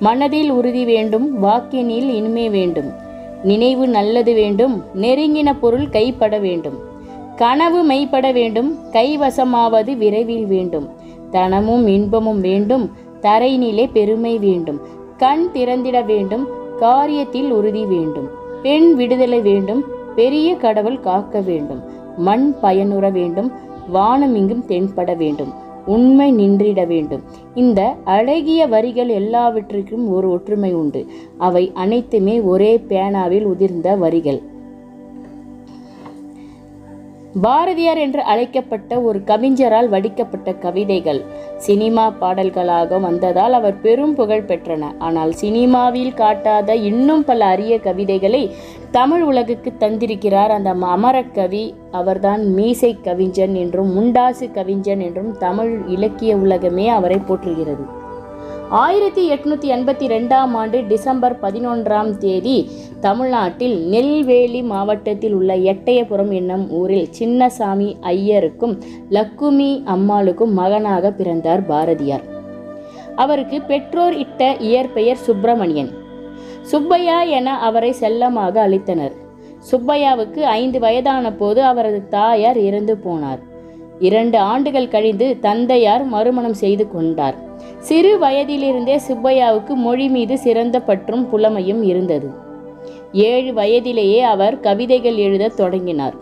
மனதில் உறுதி வேண்டும் வாக்கினில் இனிமை வேண்டும். நினைவு நல்லது வேண்டும் நெருங்கின பொருள் கைப்பட வேண்டும். கனவு மெய்ப்பட வேண்டும் கைவசமாவது விரைவில் வேண்டும். தனமும் இன்பமும் வேண்டும் தரைநிலை பெருமை வேண்டும். கண் திறந்திட வேண்டும் காரியத்தில் உறுதி வேண்டும். பெண் விடுதலை வேண்டும் பெரிய கடவுள் காக்க வேண்டும். மண் பயனுற வேண்டும் வானம் இங்கும் தென்பட வேண்டும். உண்மை நின்றிட வேண்டும். இந்த அழகிய வரிகள் எல்லாவற்றிற்கும் ஒரு ஒற்றுமை உண்டு. அவை அனைத்துமே ஒரே பேனாவில் உதிர்ந்த வரிகள். பாரதியார் என்று அழைக்கப்பட்ட ஒரு கவிஞரால் வடிக்கப்பட்ட கவிதைகள். சினிமா பாடல்களாக வந்ததால் அவர் பெரும் புகழ் பெற்றன. ஆனால் சினிமாவில் காட்டாத இன்னும் பல அரிய கவிதைகளை தமிழ் உலகுக்கு தந்திருக்கிறார் அந்த அமரக்கவி. அவர்தான் மீசை கவிஞன் என்றும் முண்டாசு கவிஞன் என்றும் தமிழ் இலக்கிய உலகமே அவரை போற்றுகிறது. ஆயிரத்தி எட்நூத்தி எண்பத்தி ரெண்டாம் ஆண்டு டிசம்பர் பதினொன்றாம் தேதி தமிழ்நாட்டில் நெல்வேலி மாவட்டத்தில் உள்ள எட்டயபுரம் என்னும் ஊரில் சின்னசாமி ஐயருக்கும் லக்குமி அம்மாளுக்கும் மகனாக பிறந்தார் பாரதியார். அவருக்கு பெற்றோர் இட்ட இயற்பெயர் சுப்பிரமணியன். சுப்பையா என அவரை செல்லமாக அளித்தனர் சுப்பையாவுக்கு ஐந்து வயதான போது அவரது தாயார் இறந்து போனார். இரண்டு ஆண்டுகள் கழிந்து தந்தையார் மறுமணம் செய்து கொண்டார். சிறு வயதிலிருந்தே சுப்பையாவுக்கு மொழி மீது சிறந்த பற்றும் புலமையும் இருந்தது. ஏழு வயதிலேயே அவர் கவிதைகள் எழுதத் தொடங்கினார்.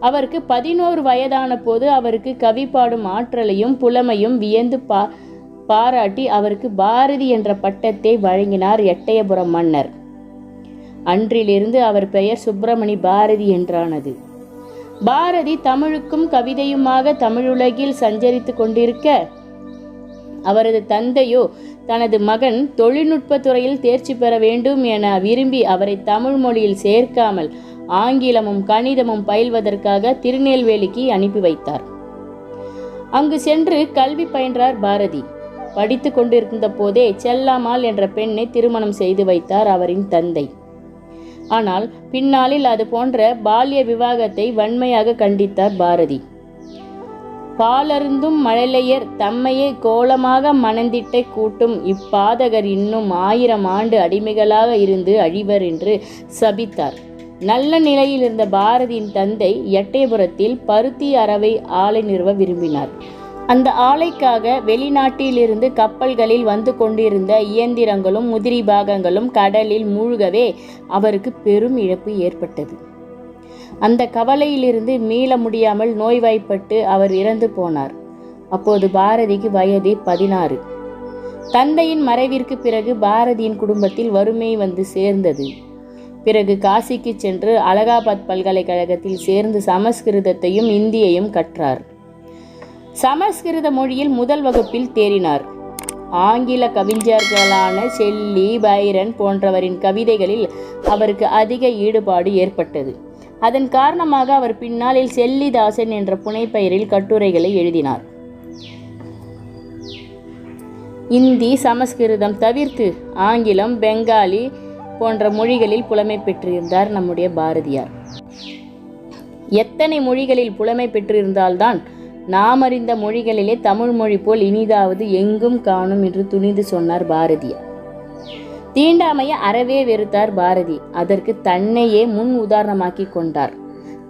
அவருக்கு பதினோரு வயதான போது அவருக்கு கவி பாடும் ஆற்றலையும் புலமையும் வியந்து பா பாராட்டி அவருக்கு பாரதி என்ற பட்டத்தை வழங்கினார் எட்டயபுரம் மன்னர். அன்றிலிருந்து அவர் பெயர் சுப்பிரமணி பாரதி என்றானது. பாரதி தமிழுக்கும் கவிதையுமாக தமிழுலகில் சஞ்சரித்து கொண்டிருக்க அவரது தந்தையோ தனது மகன் தொழில்நுட்பத் துறையில் தேர்ச்சி பெற வேண்டும் என விரும்பி அவரை தமிழ் மொழியில் சேர்க்காமல் ஆங்கிலமும் கணிதமும் பயில்வதற்காக திருநெல்வேலிக்கு அனுப்பி வைத்தார். அங்கு சென்று கல்வி பயின்றார் பாரதி. படித்து கொண்டிருந்த போதே செல்லாமால் என்ற பெண்ணை திருமணம் செய்து வைத்தார் அவரின் தந்தை. ஆனால் பின்னாளில் அது போன்ற பால்ய விவாகத்தை வன்மையாக கண்டித்தார் பாரதி. பாலருந்தும் மழலையர் தம்மையே கோலமாக மணந்திட்டை கூட்டும் இப்பாதகர் இன்னும் ஆயிரம் ஆண்டு அடிமைகளாக இருந்து அழிவர் என்று சபித்தார். நல்ல நிலையில் இருந்த பாரதியின் தந்தை எட்டயபுரத்தில் பருத்தி அறவை ஆலை நிறுவ விரும்பினார். அந்த ஆலைக்காக வெளிநாட்டிலிருந்து கப்பல்களில் வந்து கொண்டிருந்த இயந்திரங்களும் முதிரி பாகங்களும் கடலில் மூழ்கவே அவருக்கு பெரும் இழப்பு ஏற்பட்டது. அந்த கவலையிலிருந்து மீள முடியாமல் நோய்வாய்ப்பட்டு அவர் இறந்து போனார். அப்போது பாரதிக்கு வயது பதினாறு. தந்தையின் மறைவிற்கு பிறகு பாரதியின் குடும்பத்தில் வறுமை வந்து சேர்ந்தது. பிறகு காசிக்கு சென்று அலகாபாத் பல்கலைக்கழகத்தில் சேர்ந்து சமஸ்கிருதத்தையும் இந்தியையும் கற்றார். சமஸ்கிருத மொழியில் முதல் வகுப்பில் தேறினார். ஆங்கில கவிஞர்களான ஷெல்லி பைரன் போன்றவரின் கவிதைகளில் அவருக்கு அதிக ஈடுபாடு ஏற்பட்டது. அதன் காரணமாக அவர் பின்னாளில் செல்லிதாசன் என்ற புனைப்பெயரில் கட்டுரைகளை எழுதினார். இந்தி சமஸ்கிருதம் தவிர்த்து ஆங்கிலம் பெங்காலி போன்ற மொழிகளில் புலமை பெற்றிருந்தார் நம்முடைய பாரதியார். எத்தனை மொழிகளில் புலமை பெற்றிருந்தால்தான் நாம் அறிந்த மொழிகளிலே தமிழ் மொழி போல் இனிதாவது எங்கும் காணும் என்று துணிந்து சொன்னார் பாரதியார். தீண்டாமையை அறவே வெறுத்தார் பாரதி. அதற்கு தன்னையே முன் உதாரணமாக்கி கொண்டார்.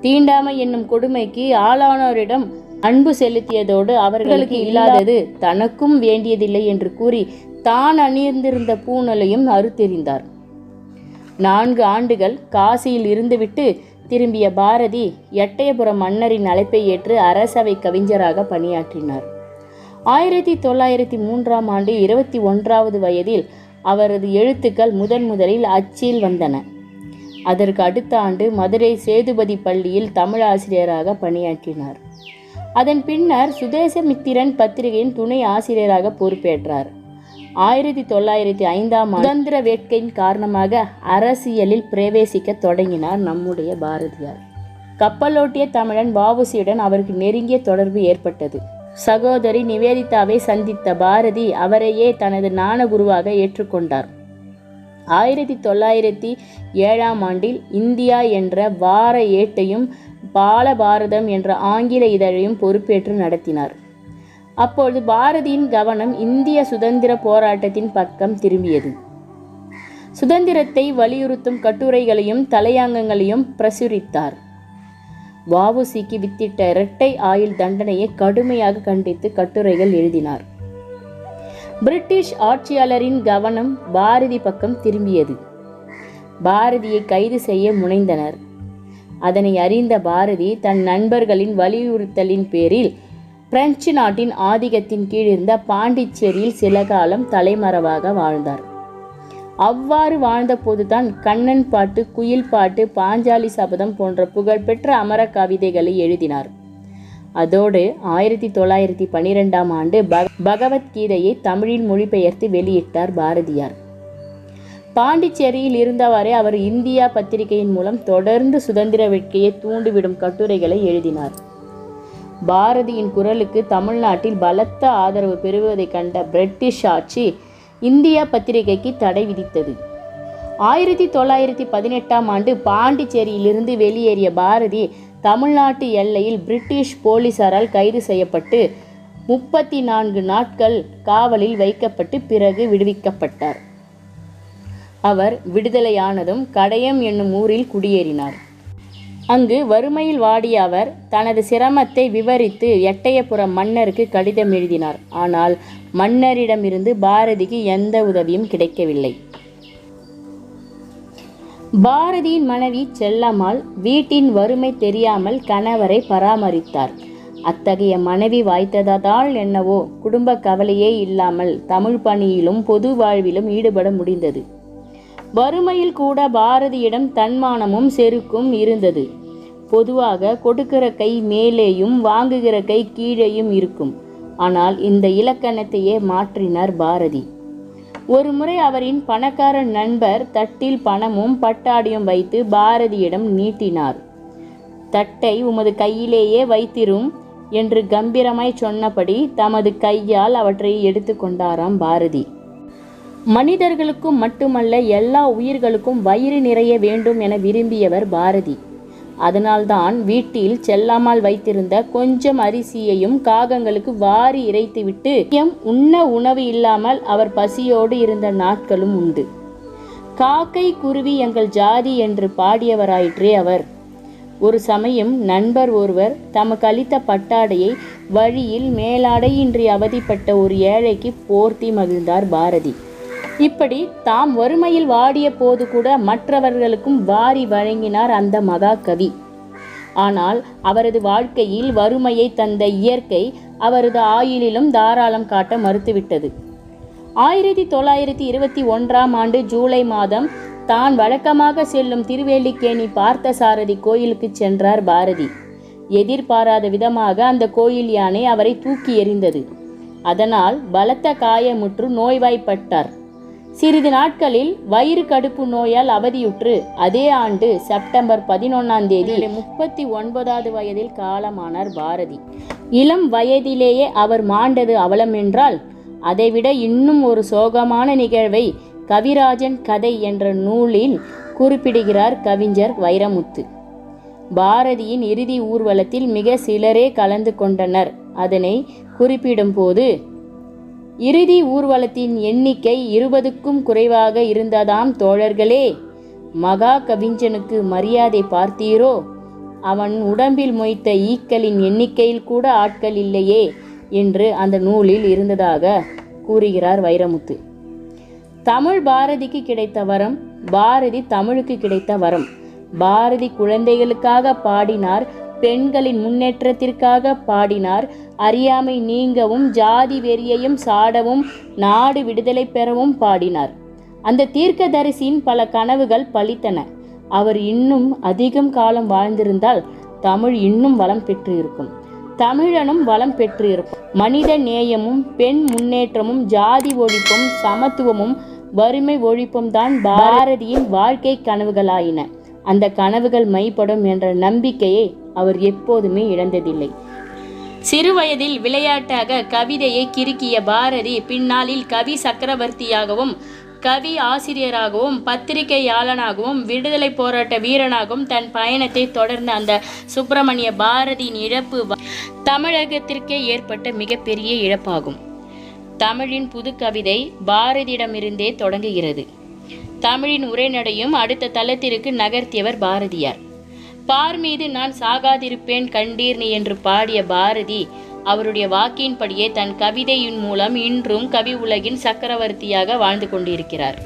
தீண்டாமை என்னும் கொடுமைக்கு ஆளானோரிடம் அன்பு செலுத்தியதோடு அவர்களுக்கு இல்லாதது தனக்கும் வேண்டியதில்லை என்று கூறி தான் அணிந்திருந்த பூணலையும் அறுத்தெறிந்தார். நான்கு ஆண்டுகள் காசியில் இருந்துவிட்டு திரும்பிய பாரதி எட்டயபுரம் மன்னரின் அழைப்பை ஏற்று அரசவை கவிஞராக பணியாற்றினார். ஆயிரத்தி தொள்ளாயிரத்தி மூன்றாம் ஆண்டு இருபத்தி ஒன்றாவது வயதில் அவரது எழுத்துக்கள் முதன் முதலில் அச்சில் வந்தன. அதற்கு அடுத்த ஆண்டு மதுரை சேதுபதி பள்ளியில் தமிழாசிரியராக பணியாற்றினார். அதன் பின்னர் சுதேசமித்திரன் பத்திரிகையின் துணை ஆசிரியராக பொறுப்பேற்றார். ஆயிரத்தி தொள்ளாயிரத்தி ஐந்தாம் சுதந்திர வேட்கையின் காரணமாக அரசியலில் பிரவேசிக்க தொடங்கினார் நம்முடைய பாரதியார். கப்பலோட்டிய தமிழன் பாவுசியுடன் அவருக்கு நெருங்கிய தொடர்பு ஏற்பட்டது. சகோதரி நிவேதிதாவை சந்தித்த பாரதி அவரையே தனது ஞானகுருவாக ஏற்றுக்கொண்டார். ஆயிரத்தி தொள்ளாயிரத்தி ஏழாம் ஆண்டில் இந்தியா என்ற வார ஏட்டையும் பாலபாரதம் என்ற ஆங்கில இதழையும் பொறுப்பேற்று நடத்தினார். அப்பொழுது பாரதியின் கவனம் இந்திய சுதந்திர போராட்டத்தின் பக்கம் திரும்பியது. சுதந்திரத்தை வலியுறுத்தும் கட்டுரைகளையும் தலையங்கங்களையும் பிரசுரித்தார். வாவுசிக்கு வித்திட்ட இரட்டை ஆயுள் தண்டனையை கடுமையாக கண்டித்து கட்டுரைகள் எழுதினார். பிரிட்டிஷ் ஆட்சியாளரின் கவனம் பாரதி பக்கம் திரும்பியது. பாரதியை கைது செய்ய முனைந்தனர். அதனை அறிந்த பாரதி தன் நண்பர்களின் வலியுறுத்தலின் பேரில் பிரெஞ்சு நாட்டின் ஆதிக்கத்தின் கீழ் இருந்த பாண்டிச்சேரியில் சில காலம் தலைமறைவாக வாழ்ந்தார். அவ்வாறு வாழ்ந்தபோதுதான் கண்ணன் பாட்டு குயில் பாட்டு பாஞ்சாலி சபதம் போன்ற புகழ்பெற்ற அமர கவிதைகளை எழுதினார். அதோடு ஆயிரத்தி தொள்ளாயிரத்தி பன்னிரெண்டாம் ஆண்டு பகவத்கீதையை தமிழில் மொழிபெயர்த்து வெளியிட்டார் பாரதியார். பாண்டிச்சேரியில் இருந்தவாறே அவர் இந்தியா பத்திரிகையின் மூலம் தொடர்ந்து சுதந்திர வேட்கையை தூண்டிவிடும் கட்டுரைகளை எழுதினார். பாரதியின் குரலுக்கு தமிழ்நாட்டில் பலத்த ஆதரவு பெறுவதைக் கண்ட பிரிட்டிஷ் ஆட்சி இந்தியா பத்திரிகைக்கு தடை விதித்தது. ஆயிரத்தி தொள்ளாயிரத்தி பதினெட்டாம் ஆண்டு பாண்டிச்சேரியிலிருந்து வெளியேறிய பாரதி தமிழ்நாட்டு எல்லையில் பிரிட்டிஷ் போலீசாரால் கைது செய்யப்பட்டு முப்பத்தி நான்கு நாட்கள் காவலில் வைக்கப்பட்டு பிறகு விடுவிக்கப்பட்டார். அவர் விடுதலையானதும் கடையம் என்னும் ஊரில் குடியேறினார். அங்கு வறுமையில் வாடிய அவர் தனது சிரமத்தை விவரித்து எட்டயபுரம் மன்னருக்கு கடிதம் எழுதினார். ஆனால் மன்னரிடமிருந்து பாரதிக்கு எந்த உதவியும் கிடைக்கவில்லை. பாரதியின் மனைவி செல்லம்மாள் வீட்டின் வறுமை தெரியாமல் கணவரை பராமரித்தார். அத்தகைய மனைவி வாய்த்ததால் என்னவோ குடும்ப கவலையே இல்லாமல் தமிழ் பணியிலும் பொது வாழ்விலும் ஈடுபட முடிந்தது. வறுமையில் கூட பாரதியிடம் தன்மானமும் செருக்கும் இருந்தது. பொதுவாக கொடுக்கிற கை மேலேயும் வாங்குகிற கை கீழேயும் இருக்கும். ஆனால் இந்த இலக்கணத்தையே மாற்றினார் பாரதி. ஒரு முறை அவரின் பணக்கார நண்பர் தட்டில் பணமும் பட்டாடியும் வைத்து பாரதியிடம் நீட்டினார். தட்டை உமது கையிலேயே வைத்திரும் என்று கம்பீரமாய் சொன்னபடி தமது கையால் அவற்றை எடுத்துக்கொண்டாராம் பாரதி. மனிதர்களுக்கும் மட்டுமல்ல எல்லா உயிர்களுக்கும் வயிறு நிறைய வேண்டும் என விரும்பியவர் பாரதி. அதனால்தான் வீட்டில் செல்லாமல் வைத்திருந்த கொஞ்சம் அரிசியையும் காகங்களுக்கு வாரி இறைத்துவிட்டு உண்ண உணவு இல்லாமல் அவர் பசியோடு இருந்த நாட்களும் உண்டு. காக்கை குருவி எங்கள் ஜாதி என்று பாடியவராயிற்றே அவர். ஒரு சமயம் நண்பர் ஒருவர் தமக்கு அளித்த பட்டாடையை வழியில் மேலாடையின்றி அவதிப்பட்ட ஒரு ஏழைக்கு போர்த்தி மகிழ்ந்தார் பாரதி. இப்படி தாம் வறுமையில் வாடிய போது கூட மற்றவர்களுக்கும் வாரி வழங்கினார் அந்த மகாகவி. ஆனால் அவரது வாழ்க்கையில் வறுமையை தந்த இயற்கை அவரது ஆயுளிலும் தாராளம் காட்ட மறுத்துவிட்டது. ஆயிரத்தி தொள்ளாயிரத்தி இருபத்தி ஒன்றாம் ஆண்டு ஜூலை மாதம் தான் வழக்கமாக செல்லும் திருவேலிக்கேணி பார்த்தசாரதி கோயிலுக்கு சென்றார் பாரதி. எதிர்பாராத விதமாக அந்த கோயில் யானை அவரை தூக்கி எறிந்தது. அதனால் பலத்த காயமுற்று நோய்வாய்ப்பட்டார். சிறிது நாட்களில் வயிறு கடுப்பு நோயால் அவதியுற்று. அதே ஆண்டு செப்டம்பர் பதினொன்னாம் தேதி முப்பத்தி ஒன்பதாவது வயதில் காலமானார் பாரதி. இளம் வயதிலேயே அவர் மாண்டது அவலம் என்றால் அதைவிட இன்னும் ஒரு சோகமான நிகழ்வை கவிராஜன் கதை என்ற நூலில் குறிப்பிடுகிறார் கவிஞர் வைரமுத்து. பாரதியின் இறுதி ஊர்வலத்தில் மிக சிலரே கலந்து கொண்டனர். அதனை குறிப்பிடும்போது இறுதி ஊர்வலத்தின் எண்ணிக்கை இருபதுக்கும் குறைவாக இருந்ததாம் தோழர்களே. மகா கவிஞனுக்கு மரியாதை பார்த்தீரோ? அவன் உடம்பில் மொய்த்த ஈக்களின் எண்ணிக்கையில் கூட ஆட்கள் இல்லையே என்று அந்த நூலில் இருந்ததாக கூறுகிறார் வைரமுத்து. தமிழ் பாரதிக்கு கிடைத்த வரம் பாரதி தமிழுக்கு கிடைத்த வரம். பாரதி குழந்தைகளுக்காக பாடினார் பெண்களின் முன்னேற்றத்திற்காக பாடினார். அறியாமை நீங்கவும் ஜாதி வெறியையும் சாடவும் நாடு விடுதலை பெறவும் பாடினார். அந்த தீர்க்கதரிசியின் பல கனவுகள் பலித்தன. அவர் இன்னும் அதிகம் காலம் வாழ்ந்திருந்தால் தமிழ் இன்னும் வளம் பெற்றிருக்கும். தமிழனும் வளம் பெற்றிருக்கும். மனித நேயமும் பெண் முன்னேற்றமும் ஜாதி ஒழிப்பும் சமத்துவமும் வறுமை ஒழிப்பும் தான் பாரதியின் வாழ்க்கை கனவுகளாயின. அந்த கனவுகள் மைப்படும் என்ற நம்பிக்கையை அவர் எப்போதுமே இழந்ததில்லை. சிறுவயதில் விளையாட்டாக கவிதையை கிறுக்கிய பாரதி பின்னாளில் கவி சக்கரவர்த்தியாகவும் கவி ஆசிரியராகவும் பத்திரிகையாளனாகவும் விடுதலை போராட்ட வீரனாகவும் தன் பயணத்தை தொடர்ந்த அந்த சுப்பிரமணிய பாரதியின் இழப்பு தமிழகத்திற்கே ஏற்பட்ட மிகப்பெரிய இழப்பாகும். தமிழின் புது கவிதை பாரதியிடமிருந்தே தொடங்குகிறது. தமிழின் உரைநடையும் அடுத்த தளத்திற்கு நகர்த்தியவர் பாரதியார். பார் மீது நான் சாகாதிருப்பேன் கண்டீர் நீ என்று பாடிய பாரதி அவருடைய வாக்கின்படியே தன் கவிதையின் மூலம் இன்றும் கவி உலகின் சக்கரவர்த்தியாக வாழ்ந்து கொண்டிருக்கிறார்.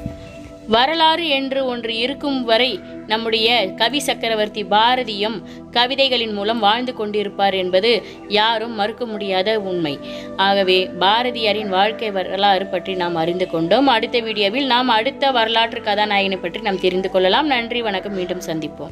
வரலாறு என்று ஒன்று இருக்கும் வரை நம்முடைய கவி சக்கரவர்த்தி பாரதியும் கவிதைகளின் மூலம் வாழ்ந்து கொண்டிருப்பார் என்பது யாரும் மறுக்க முடியாத உண்மை. ஆகவே பாரதியாரின் வாழ்க்கை வரலாறு பற்றி நாம் அறிந்து கொண்டோம். அடுத்த வீடியோவில் நாம் அடுத்த வரலாற்று கதாநாயகனை பற்றி நாம் தெரிந்து கொள்ளலாம். நன்றி வணக்கம். மீண்டும் சந்திப்போம்.